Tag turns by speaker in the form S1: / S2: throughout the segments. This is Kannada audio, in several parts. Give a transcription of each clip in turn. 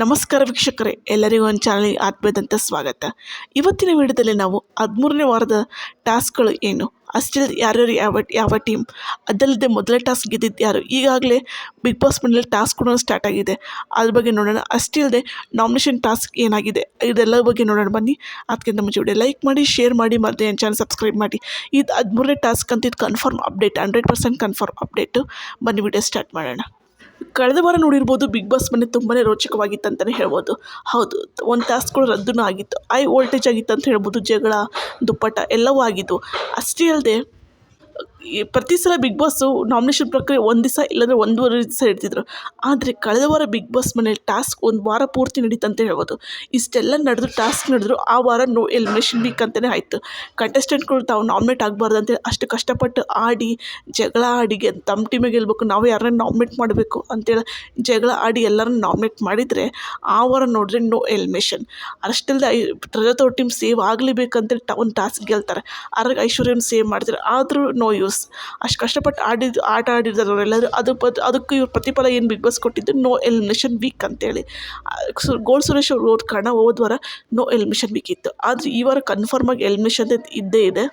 S1: ನಮಸ್ಕಾರ ವೀಕ್ಷಕರೇ, ಎಲ್ಲರಿಗೂ ಒಂದು ಚಾನಲ್ಗೆ ಆತ್ಮೀಯದಂಥ ಸ್ವಾಗತ. ಇವತ್ತಿನ ವಿಡಿಯೋದಲ್ಲಿ ನಾವು ಹದಿಮೂರನೇ ವಾರದ ಟಾಸ್ಕ್ಗಳು ಏನು? ಅಷ್ಟೇ ಯಾರ್ಯಾರು ಯಾವ ಯಾವ ಟೀಮ್? ಅದಲ್ಲದೆ ಮೊದಲೇ ಟಾಸ್ಕ್ ಗೆದ್ದಿದ್ದು ಯಾರು? ಈಗಾಗಲೇ ಬಿಗ್ ಬಾಸ್ ಮನೇಲಿ ಟಾಸ್ಕ್ ಕೂಡ ಸ್ಟಾರ್ಟ್ ಆಗಿದೆ. ಅದ್ರ ಬಗ್ಗೆ ನೋಡೋಣ. ಅಷ್ಟಿಲ್ಲದೆ ನಾಮಿನೇಷನ್ ಟಾಸ್ಕ್ ಏನಾಗಿದೆ? ಇದೆಲ್ಲ ಬಗ್ಗೆ ನೋಡೋಣ ಬನ್ನಿ. ಅದಕ್ಕಿಂತ ಮುಂಚೆ ವಿಡಿಯೋ ಲೈಕ್ ಮಾಡಿ, ಶೇರ್ ಮಾಡಿ, ಮತ್ತೆ ಏನು ಚಾನಲ್ ಸಬ್ಸ್ಕ್ರೈಬ್ ಮಾಡಿ. ಇದು ಹದಿಮೂರನೇ ಟಾಸ್ಕ್ ಅಂತ confirm update hundred percent confirm update ಬನ್ನಿ ವಿಡಿಯೋ ಸ್ಟಾರ್ಟ್ ಮಾಡೋಣ. ಕಳೆದ ವಾರ ನೋಡಿರ್ಬೋದು ಬಿಗ್ ಬಾಸ್ ಮನೆ ತುಂಬಾ ರೋಚಕವಾಗಿತ್ತು ಅಂತಲೇ ಹೇಳ್ಬೋದು. ಹೌದು, ಒಂದು ಟಾಸ್ಕ್ಗಳು ರದ್ದುನೂ ಆಗಿತ್ತು. ಐ ವೋಲ್ಟೇಜ್ ಆಗಿತ್ತು ಅಂತ ಹೇಳ್ಬೋದು ಜಗಳ, ದುಪ್ಪಟ್ಟ ಎಲ್ಲವೂ ಆಗಿದ್ದು. ಅಷ್ಟೇ ಅಲ್ಲದೆ ಈ ಪ್ರತಿ ಸಲ ಬಿಗ್ ಬಾಸು ನಾಮಿನೇಷನ್ ಪ್ರಕ್ರಿಯೆ ಒಂದು ದಿವಸ ಇಲ್ಲಾಂದರೆ ಒಂದೂವರೆ ದಿವಸ ಇಡ್ತಿದ್ರು. ಆದರೆ ಕಳೆದ ವಾರ ಬಿಗ್ ಬಾಸ್ ಮನೇಲಿ ಟಾಸ್ಕ್ ಒಂದು ವಾರ ಪೂರ್ತಿ ನಡೀತಂತ ಹೇಳ್ಬೋದು. ಇಷ್ಟೆಲ್ಲ ನಡೆದು ಟಾಸ್ಕ್ ನಡೆದ್ರು, ಆ ವಾರ ನೋ ಎಲಿಮಿನೇಷನ್ ವೀಕ್ ಅಂತಲೇ ಆಯಿತು. ಕಂಟೆಸ್ಟೆಂಟ್ಗಳು ತಾವು ನಾಮಿನೇಟ್ ಆಗಬಾರ್ದು ಅಂತೇಳಿ ಅಷ್ಟು ಕಷ್ಟಪಟ್ಟು ಆಡಿ, ಜಗಳ ಆಡಿ ತಮ್ಮ ಟೀಮಿಗೆ ಗೆಲ್ಬೇಕು, ನಾವು ಯಾರನ್ನ ನಾಮಿನೇಟ್ ಮಾಡಬೇಕು ಅಂತೇಳಿ ಜಗಳ ಆಡಿ ಎಲ್ಲರನ್ನ ನಾಮಿನೇಟ್ ಮಾಡಿದರೆ ಆ ವಾರ ನೋಡಿದ್ರೆ ನೋ ಎಲಿಮಿನೇಷನ್ ಅಷ್ಟಲ್ಲದೆ ಐ ಟೀಮ್ ಸೇವ್ ಆಗಲೇಬೇಕಂತೇಳಿ ಟ ಒಂದು ಟಾಸ್ಕ್ ಗೆಲ್ತಾರೆ. ಅದ್ರಾಗ ಐಶ್ವರ್ಯನ ಸೇವ್ ಮಾಡ್ತಾರೆ. ಆದರೂ ನೋ ಯೂಸ್ ಅಷ್ಟು ಕಷ್ಟಪಟ್ಟು ಆಡಿದ, ಆಟ ಆಡಿದ್ದಾರೆ ಅವರೆಲ್ಲರೂ ಅದು ಪತ್, ಅದಕ್ಕೆ ಇವ್ರ ಪ್ರತಿಫಲ ಏನು ಬಿಗ್ ಬಾಸ್ ಕೊಟ್ಟಿದ್ದು ನೋ ಎಲಿಮಿನೇಷನ್ ವೀಕ್ ಅಂತೇಳಿ. ಸು ಗೋಲ್ಡ್ ಸುರೇಶ್ ಅವ್ರು ಹೋದ ಕಾರಣ ಹೋದ ವಾರ ನೋ ಎಲಿಮಿನೇಷನ್ ವೀಕ್ ಇತ್ತು. ಆದರೆ ಈ ವಾರ ಕನ್ಫರ್ಮ್ ಆಗಿ ಎಲಿಮಿನೇಷನ್ ಇದ್ದೇ ಇದೆ.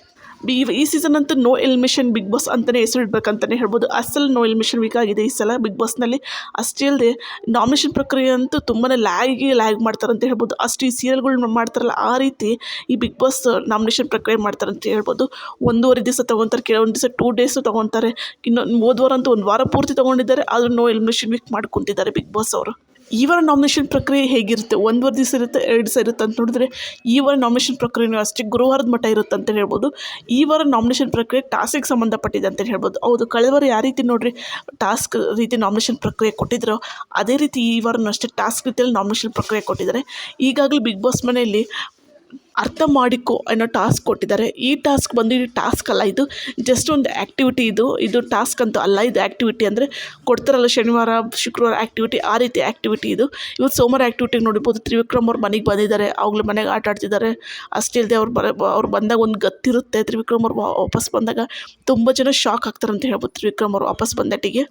S1: ಈ ಈ ಸೀಸನ್ ಅಂತೂ ನೋ ಎಲ್ಮಿಷನ್ ಬಿಗ್ ಬಾಸ್ ಅಂತಲೇ ಹೆಸರು ಇಡಬೇಕಂತಲೇ ಹೇಳ್ಬೋದು. ಅಸಲು ನೋ ಎಲ್ಮಿಷನ್ ವೀಕ್ ಆಗಿದೆ ಈ ಸಲ ಬಿಗ್ ಬಾಸ್ನಲ್ಲಿ ಅಷ್ಟೇ ಅಲ್ಲದೆ ನಾಮಿನೇಷನ್ ಪ್ರಕ್ರಿಯೆ ಅಂತೂ ತುಂಬಾ ಲ್ಯಾಗಿ ಲ್ಯಾಗ್ ಮಾಡ್ತಾರಂತ ಹೇಳ್ಬೋದು. ಅಷ್ಟು ಈ ಸೀರಿಯಲ್ಗಳು ಮಾಡ್ತಾರಲ್ಲ, ಆ ರೀತಿ ಈ ಬಿಗ್ ಬಾಸ್ ನಾಮಿನೇಷನ್ ಪ್ರಕ್ರಿಯೆ ಮಾಡ್ತಾರಂತ ಹೇಳ್ಬೋದು. ಒಂದೂವರೆ ದಿವಸ ತೊಗೊತಾರೆ ಕೆಲವೊಂದು ದಿವಸ ಟೂ ಡೇಸು ತೊಗೊತಾರೆ. ಇನ್ನೊಂದು ಹೋದ ವಾರ ಅಂತೂ ಒಂದು ವಾರ ಪೂರ್ತಿ ತೊಗೊಂಡಿದ್ದಾರೆ, ಆದರೂ ನೋ ಎಲ್ಮಿಷನ್ ವೀಕ್ ಮಾಡ್ಕೊತಿದ್ದಾರೆ ಬಿಗ್ ಬಾಸ್ ಅವರು. ಈ ವಾರ ನಾಮಿನೇಷನ್ ಪ್ರಕ್ರಿಯೆ ಹೇಗಿರುತ್ತೆ? ಒಂದುವರೆ ದಿವಸ ಇರುತ್ತೆ, ಎರಡು ದಿವಸ ಇರುತ್ತೆ ಅಂತ ನೋಡಿದ್ರೆ ಈ ವಾರ ನಾಮಿನೇಷನ್ ಪ್ರಕ್ರಿಯೆನೂ ಅಷ್ಟೇ ಗುರುವಾರದ ಮಟ್ಟ ಇರುತ್ತೆ ಅಂತ ಹೇಳ್ಬೋದು. ಈ ವಾರ ನಾಮಿನೇಷನ್ ಪ್ರಕ್ರಿಯೆ ಟಾಸ್ಕಿಗೆ ಸಂಬಂಧಪಟ್ಟಿದೆ ಅಂತ ಹೇಳ್ಬೋದು. ಹೌದು ಕಳೆದ ವಾರ ಯಾವ ರೀತಿ ನೋಡಿರಿ ಟಾಸ್ಕ್ ರೀತಿ ನಾಮಿನೇಷನ್ ಪ್ರಕ್ರಿಯೆ ಕೊಟ್ಟಿದ್ರೋ, ಅದೇ ರೀತಿ ಈ ವಾರನೂ ಅಷ್ಟೇ ಟಾಸ್ಕ್ ರೀತಿಯಲ್ಲಿ ನಾಮಿನೇಷನ್ ಪ್ರಕ್ರಿಯೆ ಕೊಟ್ಟಿದ್ದಾರೆ. ಈಗಾಗಲೇ ಬಿಗ್ ಬಾಸ್ ಮನೆಯಲ್ಲಿ ಅರ್ಥ ಮಾಡಿಕೋ ಅನ್ನೋ ಟಾಸ್ಕ್ ಕೊಟ್ಟಿದ್ದಾರೆ. ಈ ಟಾಸ್ಕ್ ಬಂದು ಇದು ಟಾಸ್ಕ್ ಅಲ್ಲ, ಇದು ಜಸ್ಟ್ ಒಂದು ಆ್ಯಕ್ಟಿವಿಟಿ ಇದು. ಇದು ಟಾಸ್ಕ್ ಅಂತೂ ಅಲ್ಲ, ಇದು ಆ್ಯಕ್ಟಿವಿಟಿ ಅಂದರೆ ಕೊಡ್ತಾರಲ್ಲ ಶನಿವಾರ, ಶುಕ್ರವಾರ ಆ್ಯಕ್ಟಿವಿಟಿ ಆ ರೀತಿ ಆ್ಯಕ್ಟಿವಿಟಿ ಇದು. ಇವತ್ತು ಸೋಮವಾರ ಆ್ಯಕ್ಟಿವಿಟಿಗೆ ನೋಡಿರ್ಬೋದು ತ್ರಿವಿಕ್ರಮ್ ಅವ್ರ ಮನೆಗೆ ಬಂದಿದ್ದಾರೆ ಅವ್ಗಳ ಮನೆಗೆ ಆಟ ಆಡ್ತಿದ್ದಾರೆ. ಅಷ್ಟೇ ಇಲ್ಲದೆ ಅವ್ರು ಬರ, ಅವ್ರು ಬಂದಾಗ ಒಂದು ಗತ್ತಿರುತ್ತೆ, ತ್ರಿವಿಕ್ರಮ್ ಅವ್ರು ವಾಪಸ್ ಬಂದಾಗ ತುಂಬ ಜನ ಶಾಕ್ ಆಗ್ತಾರೆ ಅಂತ ಹೇಳ್ಬೋದು, ತ್ರಿವಿಕ್ರಮ್ ಅವ್ರು ವಾಪಸ್ ಬಂದಟ್ಟಿಗೆ.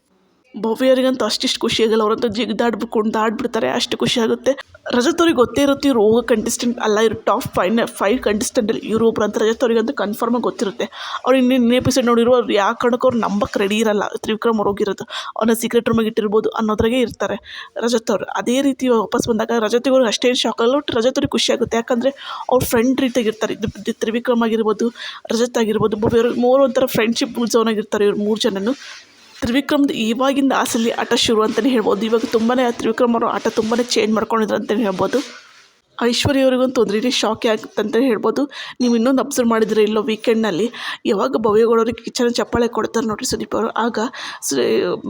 S1: ಭವ್ಯರಿಗಂತೂ ಅಷ್ಟಿಷ್ಟು ಖುಷಿ ಆಗಲ್ಲ. ಅವರಂತೂ ಜಿಗ್ದಾಡ್ಬಿಟ್ಕೊಂಡು ಕುಣ್ದಾಡ್ಬಿಡ್ತಾರೆ ಅಷ್ಟು ಖುಷಿ ಆಗುತ್ತೆ. ರಜತ್ ಅವ್ರಿಗೆ ಗೊತ್ತೇ ಇರುತ್ತೆ, ಇವ್ರು ಹೋಗೋ ಕಂಟೆಸ್ಟೆಂಟ್ ಅಲ್ಲ, ಇವ್ರು ಟಾಪ್ ಫೈವ್ ಫೈವ್ ಕಂಟೆಸ್ಟೆಂಟಲ್ಲಿ ಇವರು ಒಬ್ರು ಅಂತ ರಜತ್ ಅವ್ರಿಗಂತೂ ಕನ್ಫರ್ಮಾಗಿ ಗೊತ್ತಿರುತ್ತೆ. ಅವ್ರು ಇನ್ನೇನು ಎಪಿಸೋಡ್ ನೋಡಿರೋ ಅವ್ರು ಯಾವ ಕಾರಣಕ್ಕೂ ಅವ್ರು ನಂಬಕ್ಕೆ ರೆಡಿ ಇರಲ್ಲ. ತ್ರಿವಿಕ್ರಮ್ ಅವ್ರು ಹೋಗಿರೋದು ಅವ್ರನ್ನ ಸೀಕ್ರೆಟ್ ರೂಮಿಗೆ ಇಟ್ಟಿರ್ಬೋದು ಅನ್ನೋದ್ರಾಗೆ ಇರ್ತಾರೆ ರಜತ್ ಅವರು. ಅದೇ ರೀತಿ ವಾಪಸ್ ಬಂದಾಗ ರಜತ್ ಅವ್ರಿಗೆ ಅಷ್ಟೇನು ಶಾಕ್ ಆಗಲ್ಲ ಒಟ್ಟು ರಜತ್ ಅವ್ರಿಗೆ ಖುಷಿ ಆಗುತ್ತೆ. ಯಾಕಂದರೆ ಅವ್ರ ಫ್ರೆಂಡ್ ರೀತಿಯಾಗಿರ್ತಾರೆ ಇದು ತ್ರಿವಿಕ್ರಮ್ ಆಗಿರ್ಬೋದು, ರಜತ್ ಆಗಿರ್ಬೋದು ಮೂರು ಒಂಥರ ಫ್ರೆಂಡ್ಶಿಪ್ ಝೋನ್ ಆಗಿರ್ತಾರೆ ಇವ್ರು ಮೂರು ಜನನು. ತ್ರಿವಿಕ್ರಮ್ದು ಇವಾಗಿಂದ ಆಸಲಿ ಆಟ ಶುರು ಅಂತಲೇ ಹೇಳ್ಬೋದು. ಇವಾಗ ತುಂಬಾ ತ್ರಿವಿಕ್ರಮ್ ಅವರು ಆಟ ತುಂಬಾ ಚೇಂಜ್ ಮಾಡ್ಕೊಂಡಿದ್ರು ಅಂತಲೇ ಹೇಳ್ಬೋದು. ಐಶ್ವರ್ಯ ಅವ್ರಿಗಂತೂ ಒಂದು ರೀತಿ ಶಾಕ್ ಆಗುತ್ತೆ ಅಂತ ಹೇಳ್ಬೋದು. ನೀವು ಇನ್ನೊಂದು ಅಬ್ಸರ್ವ್ ಮಾಡಿದ್ರೆ ಇಲ್ಲೋ ವೀಕೆಂಡ್ನಲ್ಲಿ ಯಾವಾಗ ಭವ್ಯಗೌಡವ್ರಿಗೆ ಕಿಚನ್ ಚಪ್ಪಾಳೆ ಕೊಡ್ತಾರೆ ನೋಡಿರಿ ಸುದೀಪ್ ಅವರು. ಆಗ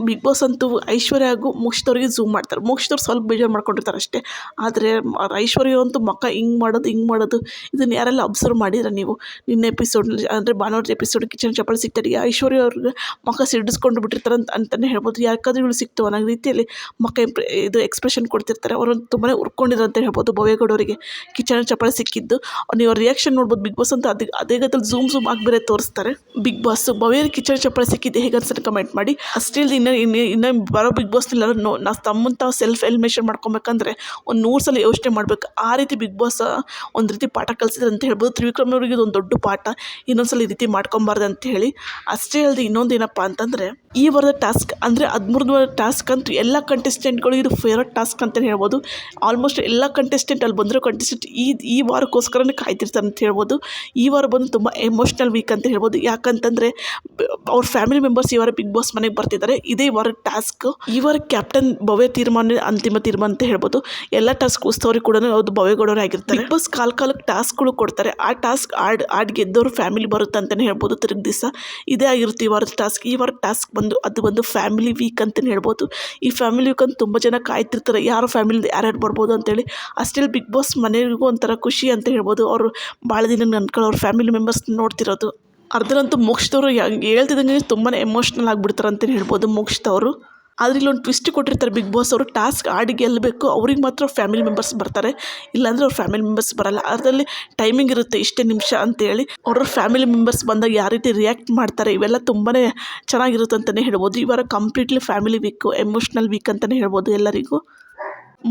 S1: ಬಿಗ್ ಬಾಸ್ ಅಂತೂ ಐಶ್ವರ್ಯ ಹಾಗೂ ಮೋಕ್ಷದವ್ರಿಗೆ ಝೂಮ್ ಮಾಡ್ತಾರೆ. ಮೋಕ್ಷದವ್ರು ಸ್ವಲ್ಪ ಬೇಜಾರು ಮಾಡ್ಕೊಂಡಿರ್ತಾರೆ ಅಷ್ಟೇ. ಆದರೆ ಐಶ್ವರ್ಯ ಅಂತೂ ಮಕ್ಕ ಹಿಂಗೆ ಮಾಡೋದು ಹಿಂಗೆ ಮಾಡೋದು, ಇದನ್ನು ಯಾರೆಲ್ಲ ಅಬ್ಸರ್ವ್ ಮಾಡಿದ್ರೆ ನೀವು? ನಿನ್ನೆ ಎಪಿಸೋಡ್ನಲ್ಲಿ ಅಂದರೆ ಭಾನುವಾರದ ಎಪಿಸೋಡ್ ಕಿಚನ್ ಚಪ್ಪಾಳೆ ಸಿಗ್ತಾರೆ. ಐಶ್ವರ್ಯ ಅವ್ರಿಗೆ ಮಕ್ಕ ಸಿಡಿಸ್ಕೊಂಡು ಬಿಟ್ಟಿರ್ತಾರೆ ಅಂತ ಅಂತಲೇ ಹೇಳ್ಬೋದು. ಯಾಕಾದ್ರೂ ಇವಳು ಸಿಕ್ತು ಅನ್ನೋ ರೀತಿಯಲ್ಲಿ ಮಕ್ಕ ಇದು ಎಕ್ಸ್ಪ್ರೆಷನ್ ಕೊಡ್ತಿರ್ತಾರೆ. ಅವರು ತುಂಬಾ ಉರ್ಕೊಂಡಿದ್ರು ಅಂತ ಹೇಳ್ಬೋದು ಭವ್ಯಗೌಡ ಅವರಿಗೆ ಕಿಚನ್ ಚಪ್ಪಾಳೆ ಸಿಕ್ಕಿದ್ದು. ನೀವು ರಿಯಾಕ್ಷನ್ ನೋಡ್ಬೋದು ಬಿಗ್ ಬಾಸ್ ಅಂತ ಅದೇ ಅದೇ ಗತಲ್ಲಿ ಝೂಮ್ ಝೂಮ್ ಆಗಿ ತೋರಿಸ್ತಾರೆ. ಬಿಗ್ ಬಾಸ್ ಭವ್ಯರಿಗೆ ಕಿಚನ್ ಚಪ್ಪಾಳೆ ಸಿಕ್ಕಿದ್ದು ಹೇಗೆ ಅನ್ಸುತ್ತೆ ಕಮೆಂಟ್ ಮಾಡಿ. ಅಷ್ಟೇ ಇನ್ನು ಇನ್ನು ಇನ್ನು ಬರೋ ಬಿಗ್ ಬಾಸ್ನೆಲ್ಲ ನೋ ನಾವು ತಮ್ಮನ್ನು ಸೆಲ್ಫ್ ಎಲಿಮಿನೇಷನ್ ಮಾಡ್ಕೊಬೇಕಂದ್ರೆ ಒಂದು ನೂರು ಸಲ ಯೋಚನೆ ಮಾಡಬೇಕು. ಆ ರೀತಿ ಬಿಗ್ ಬಾಸ್ ಒಂದು ರೀತಿ ಪಾಠ ಕಲಿಸಿದ್ರೆ ಅಂತ ಹೇಳ್ಬೋದು. ತ್ರಿವಿಕ್ರಮ್ ಅವ್ರಿಗೆ ಇದೊಂದು ದೊಡ್ಡ ಪಾಠ. ಇನ್ನೊಂದು ಸಲ ಈ ರೀತಿ ಮಾಡ್ಕೊಬಾರ್ದು ಅಂತ ಹೇಳಿ. ಅಷ್ಟೇ ಅಲ್ಲದೆ ಇನ್ನೊಂದು ಏನಪ್ಪ ಅಂತಂದರೆ ಈ ವಾರದ ಟಾಸ್ಕ್ ಅಂದರೆ ಹದಿಮೂರು ಟಾಸ್ಕ್ ಅಂತೂ ಎಲ್ಲ ಕಂಟೆಸ್ಟೆಂಟ್ಗಳು ಇದು ಫೇವ್ರೇಟ್ ಟಾಸ್ಕ್ ಅಂತಲೇ ಹೇಳ್ಬೋದು. ಆಲ್ಮೋಸ್ಟ್ ಎಲ್ಲ ಕಂಟೆಸ್ಟೆಂಟ್ ಅಲ್ಲಿ ಬಂದಿರೋ ಕಂಟೆಸ್ಟೆಂಟ್ ಈ ಈ ವಾರಕ್ಕೋಸ್ಕರನೇ ಕಾಯ್ತಿರ್ತಾರೆ ಅಂತ ಹೇಳ್ಬೋದು. ಈ ವಾರ ಬಂದು ತುಂಬ ಎಮೋಷ್ನಲ್ ವೀಕ್ ಅಂತ ಹೇಳ್ಬೋದು. ಯಾಕಂತಂದರೆ ಅವ್ರ ಫ್ಯಾಮಿಲಿ ಮೆಂಬರ್ಸ್ ಈ ವಾರ ಬಿಗ್ ಬಾಸ್ ಮನೆಗೆ ಬರ್ತಿದ್ದಾರೆ. ಇದೇ ವಾರ ಟಾಸ್ಕ್. ಈ ವಾರ ಕ್ಯಾಪ್ಟನ್ ಭವ್ಯ ತೀರ್ಮಾನ ಅಂತಿಮ ತೀರ್ಮಾನ ಅಂತ ಹೇಳ್ಬೋದು. ಎಲ್ಲ ಟಾಸ್ಕ್ ಉಸ್ತವ್ರಿಗೆ ಕೂಡ ಅವ್ರದ್ದು ಭವ್ಯಗೌಡವರೇ ಆಗಿರ್ತಾರೆ. ಬಿಗ್ ಬಾಸ್ ಕಾಲ ಕಾಲಕ್ಕೆ ಟಾಸ್ಕ್ಗಳು ಕೊಡ್ತಾರೆ. ಆ ಟಾಸ್ಕ್ ಆಡ್ ಆಡ್ ಗೆದ್ದವರು ಫ್ಯಾಮಿಲಿ ಬರುತ್ತೆ ಅಂತಲೇ ಹೇಳ್ಬೋದು. ತಿರುಗಿ ದಿವಸ ಇದೇ ಆಗಿರುತ್ತೆ ಈ ವಾರದ ಟಾಸ್ಕ್. ಈ ವಾರ ಟಾಸ್ಕ್ ಬಂದು ಅದು ಒಂದು ಫ್ಯಾಮಿಲಿ ವೀಕ್ ಅಂತಲೇ ಹೇಳ್ಬೋದು. ಈ ಫ್ಯಾಮಿಲಿ ವೀಕ್ ಅಂತ ತುಂಬ ಜನ ಕಾಯ್ತಿರ್ತಾರೆ, ಯಾರು ಫ್ಯಾಮಿಲಿ ಯಾರ್ಯಾರು ಬರ್ಬೋದು ಅಂತೇಳಿ. ಅಷ್ಟೇ ಬಿಗ್ ಬಾಸ್ ಮನೆಗೂ ಒಂಥರ ಖುಷಿ ಅಂತ ಹೇಳ್ಬೋದು. ಅವರು ಭಾಳ ದಿನ ನನ್ಕೊಳ್ಳೋ ಅವ್ರ ಫ್ಯಾಮಿಲಿ ಮೆಂಬರ್ಸ್ ನೋಡ್ತಿರೋದು. ಅರ್ಧರಂತೂ ಮೋಕ್ಷದವರು ಹೇಳ್ತಿದ್ದಂಗೆ ತುಂಬಾ ಎಮೋಷ್ನಲ್ ಆಗಿಬಿಡ್ತಾರೆ ಅಂತಲೇ ಹೇಳ್ಬೋದು ಮೋಕ್ಷದವರು ಆದರೆ ಇಲ್ಲೊಂದು ಟ್ವಿಸ್ಟ್ ಕೊಟ್ಟಿರ್ತಾರೆ ಬಿಗ್ ಬಾಸ್ ಅವರು ಟಾಸ್ಕ್ ಆಡಿ ಗೆಲ್ಲಬೇಕು ಅವ್ರಿಗೆ ಮಾತ್ರ ಫ್ಯಾಮಿಲಿ ಮೆಂಬರ್ಸ್ ಬರ್ತಾರೆ. ಇಲ್ಲಾಂದರೆ ಅವ್ರ ಫ್ಯಾಮಿಲಿ ಮೆಂಬರ್ಸ್ ಬರಲ್ಲ. ಅದರಲ್ಲಿ ಟೈಮಿಂಗ್ ಇರುತ್ತೆ, ಇಷ್ಟೇ ನಿಮಿಷ ಅಂತೇಳಿ. ಅವ್ರ ಫ್ಯಾಮಿಲಿ ಮೆಂಬರ್ಸ್ ಬಂದಾಗ ಯಾವ ರೀತಿ ರಿಯಾಕ್ಟ್ ಮಾಡ್ತಾರೆ, ಇವೆಲ್ಲ ತುಂಬಾ ಚೆನ್ನಾಗಿರುತ್ತೆ ಅಂತಲೇ ಹೇಳ್ಬೋದು. ಈ ವಾರ completely family week emotional week ಅಂತಲೇ ಹೇಳ್ಬೋದು ಎಲ್ಲರಿಗೂ.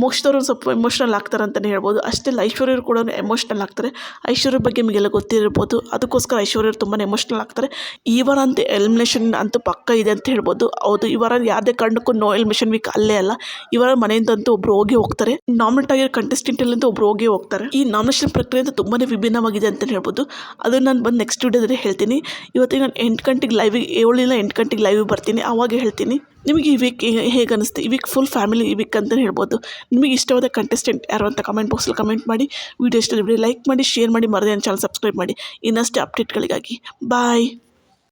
S1: ಮೋಕ್ಷದವ್ರು ಒಂದು ಸ್ವಲ್ಪ ಎಮೋಷ್ನಲ್ ಆಗ್ತಾರೆ ಅಂತಲೇ ಹೇಳ್ಬೋದು. ಅಷ್ಟೇ ಐಶ್ವರ್ಯರು ಕೂಡ ಎಮೋಷ್ನಲ್ ಆಗ್ತಾರೆ. ಐಶ್ವರ್ಯ ಬಗ್ಗೆ ನಿಮಗೆಲ್ಲ ಗೊತ್ತಿರ್ಬೋದು. ಅದಕ್ಕೋಸ್ಕರ ಐಶ್ವರ್ಯರು ತುಂಬಾ ಎಮೋಷ್ನಲ್ ಆಗ್ತಾರೆ. ಈ ವಾರ ಅಂತೂ ಎಲಿಮಿನೇಷನ್ ಅಂತೂ ಪಕ್ಕ ಇದೆ ಅಂತ ಹೇಳ್ಬೋದು. ಹೌದು ಈ ವಾರ ಯಾವುದೇ ಕಾರಣಕ್ಕೂ ನೋ ಎಲಿಮಿನೇಷನ್ ವೀಕ್ ಅಲ್ಲೇ ಅಲ್ಲ. ಈ ವಾರ ಮನೆಯಿಂದಂತೂ ಒಬ್ರು ಹೋಗಿ ಹೋಗ್ತಾರೆ. ನಾಮಿನೇಟ್ ಆಗಿರೋ ಕಂಟೆಸ್ಟೆಂಟ್ ಅಂತ ಒಬ್ರು ಹೋಗಿ ಹೋಗ್ತಾರೆ. ಈ ನಾಮಿನೇಷನ್ ಪ್ರಕ್ರಿಯೆ ಅಂತೂ ತುಂಬಾ ವಿಭಿನ್ನವಾಗಿದೆ ಅಂತ ಹೇಳ್ಬೋದು. ಅದನ್ನು ನಾನು ಬಂದು ನೆಕ್ಸ್ಟ್ ವಿಡಿಯೋದಲ್ಲಿ ಹೇಳ್ತೀನಿ. ಇವತ್ತಿಗೆ ನಾನು ಎಂಟು ಗಂಟೆಗೆ ಲೈವಿಗೆ ಏಳಿಲ್ಲ ಎಂಟು ಗಂಟೆಗೆ ಲೈವಿಗೆ ಬರ್ತೀನಿ. ಆವಾಗ ಹೇಳ್ತೀನಿ. ನಿಮಗೆ ಈ ವೀಕ್ ಹೇಗೆ ಅನಿಸ್ತು? ಈ ವೀಕ್ ಫುಲ್ ಫ್ಯಾಮಿಲಿ ಈ ವೀಕ್ ಅಂತಲೇ ಹೇಳ್ಬೋದು. ನಿಮಗೆ ಇಷ್ಟವಾದ ಕಂಟೆಸ್ಟೆಂಟ್ ಯಾರು ಅಂತ ಕಮೆಂಟ್ ಬಾಕ್ಸಲ್ಲಿ ಕಮೆಂಟ್ ಮಾಡಿ ವಿಡಿಯೋ ಇಷ್ಟ ಲೈಕ್ ಮಾಡಿ ಶೇರ್ ಮಾಡಿ ಮರದೇ ಚಾನಲ್ ಸಬ್ಸ್ಕ್ರೈಬ್ ಮಾಡಿ. ಇನ್ನಷ್ಟೇ ಅಪ್ಡೇಟ್ಗಳಿಗಾಗಿ ಬಾಯ್